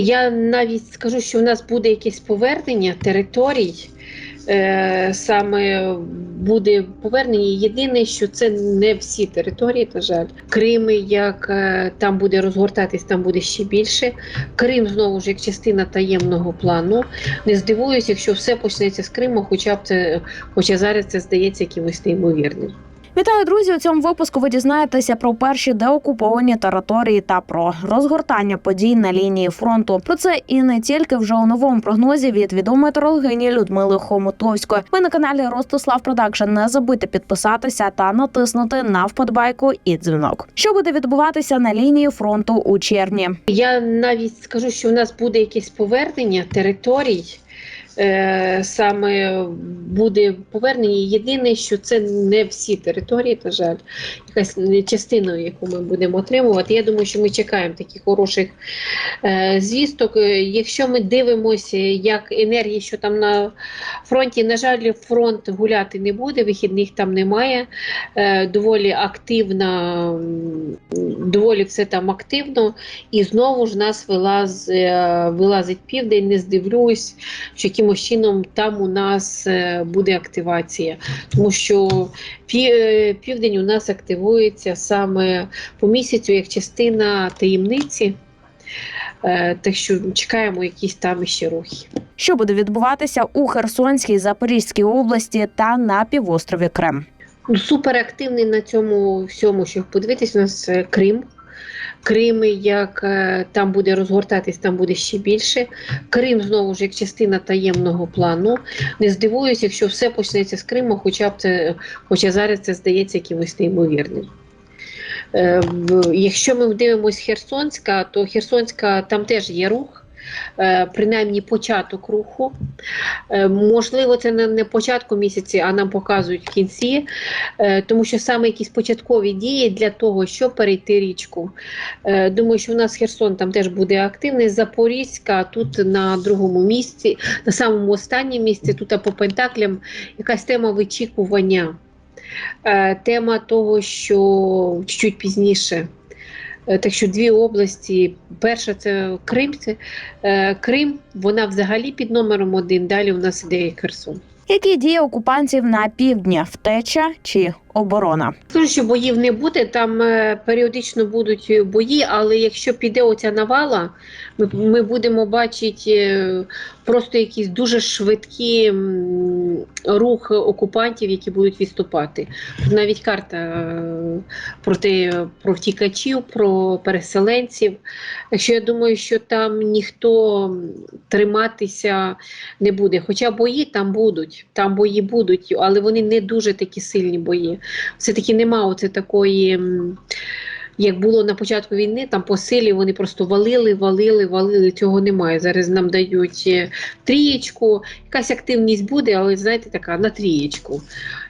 Я навіть скажу, що в нас буде якесь повернення територій. Е, саме буде повернення. Єдине, що це не всі території, на жаль. Крим, як е, там буде розгортатись, там буде ще більше. Крим знову ж як частина таємного плану. Не здивуюсь, якщо все почнеться з Криму, хоча б це, хоча зараз це здається якимось неймовірним. Вітаю, друзі! У цьому випуску ви дізнаєтеся про перші деокуповані території та про розгортання подій на лінії фронту. Про це і не тільки вже у новому прогнозі від відомої метеорологині Людмили Хомутовської. Ви на каналі Ростислав Продакшн. Не забудьте підписатися та натиснути на вподобайку і дзвінок. Що буде відбуватися на лінії фронту у червні? Я навіть скажу, що в нас буде якесь повернення територій. Е, саме буде повернення. Єдине, що це не всі території, на жаль, якась частина, яку ми будемо отримувати. Я думаю, що ми чекаємо таких хороших е, звісток. Е, Якщо ми дивимося, як енергії, що там на фронті, на жаль, фронт гуляти не буде, вихідних там немає. Доволі активна, доволі все там активно. І знову ж нас вилаз, вилазить південь, не здивлюсь, що якимось чином там у нас е, буде активація. Тому що е, південь у нас активується саме по місяцю як частина таємниці. Е, Так що чекаємо якісь там ще рухи. Що буде відбуватися у Херсонській Запорізькій області та на півострові Крем? Суперактивний на цьому всьому, що подивитись, у нас Крим. Крим, як е, там буде розгортатись, там буде ще більше. Крим знову ж як частина таємного плану. Не здивуюсь, якщо все почнеться з Криму, хоча б це, хоча зараз це здається якимось неймовірним. Е, Якщо ми дивимося Херсонська, то Херсонська там теж є рух. Е, Принаймні початок руху. Е, Можливо, це не початку місяці, а нам показують в кінці, Е, тому що саме якісь початкові дії для того, щоб перейти річку. Думаю, що у нас Херсон там теж буде активний. Запорізька тут на другому місці, на самому останньому місці, тут по пентаклям якась тема вичікування. Тема того, що чуть пізніше. Е, Так що дві області. Перша це Крим. Це, е, Крим, вона взагалі під номером один. Далі у нас іде Херсон. Які дії окупантів на півдні? Втеча чи оборона? Скажу, що боїв не буде, там е, періодично будуть бої, але якщо піде оця навала, ми, ми будемо бачити е, просто якісь дуже швидкі рух окупантів, які будуть відступати. Навіть карта е, про, те, про втікачів, про переселенців. Якщо я думаю, що там ніхто триматися не буде. Хоча бої там будуть, там бої будуть, але вони не дуже такі сильні бої все-таки нема оце такої, як було на початку війни, там по силі вони просто валили, валили, валили. Цього немає. Зараз нам дають е, трієчку, якась активність буде, але знаєте, така на трієчку,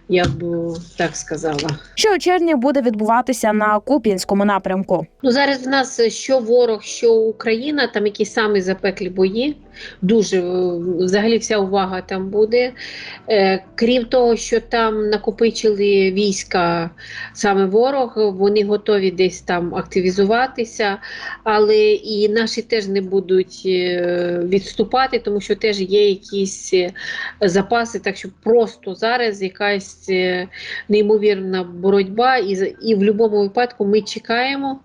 я б так сказала. Що у червні буде відбуватися на Куп'янському напрямку? Ну зараз в нас е, що ворог, що Україна, там якісь самі запеклі бої. Дуже е, взагалі вся увага там буде. Е, крім того, що там накопичили війська саме ворог, вони готові десь там активізуватися, але і наші теж не будуть е, відступати, тому що теж є якісь запаси. Так що просто зараз якась неймовірна боротьба, і, і в будь-якому випадку ми чекаємо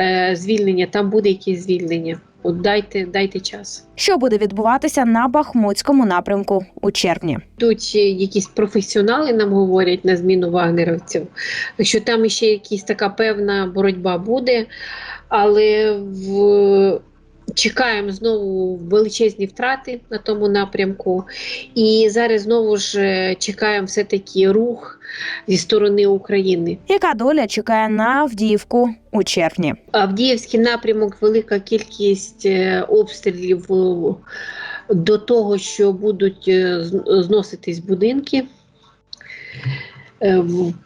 е, звільнення, там буде якесь звільнення. От дайте, дайте час. Що буде відбуватися на Бахмутському напрямку у червні? Тут якісь професіонали нам говорять на зміну вагнерівців, що там ще якась така певна боротьба буде, але в... чекаємо знову величезні втрати на тому напрямку. І зараз знову ж е, чекаємо все-таки рух зі сторони України. Яка доля чекає на Авдіївку у червні? Авдіївський напрямок, велика кількість е, обстрілів е, до того, що будуть зноситись будинки.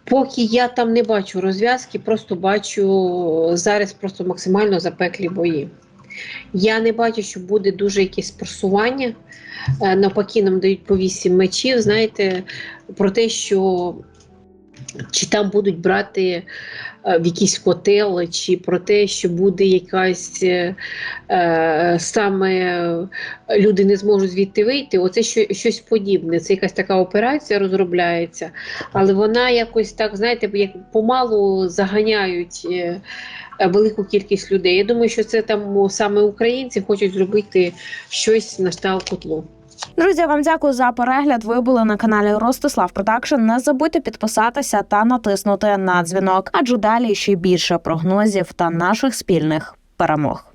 Поки я там не бачу розв'язки, просто бачу зараз просто максимально запеклі бої. Я не бачу, що буде дуже якесь просування. Е, Навпаки, нам дають по вісім мечів. Знаєте, про те, що чи там будуть брати е, в якийсь котел, чи про те, що буде якась е, е, саме е, люди не зможуть звідти вийти. Оце що, щось подібне. Це якась така операція розробляється, але вона якось так, знаєте, як помалу заганяють. Велику кількість людей. Я думаю, що це там саме українці хочуть зробити щось на штал котлу. Друзі, вам дякую за перегляд. Ви були на каналі Ростислав Продакшн. Не забудьте підписатися та натиснути на дзвінок, адже далі ще більше прогнозів та наших спільних перемог.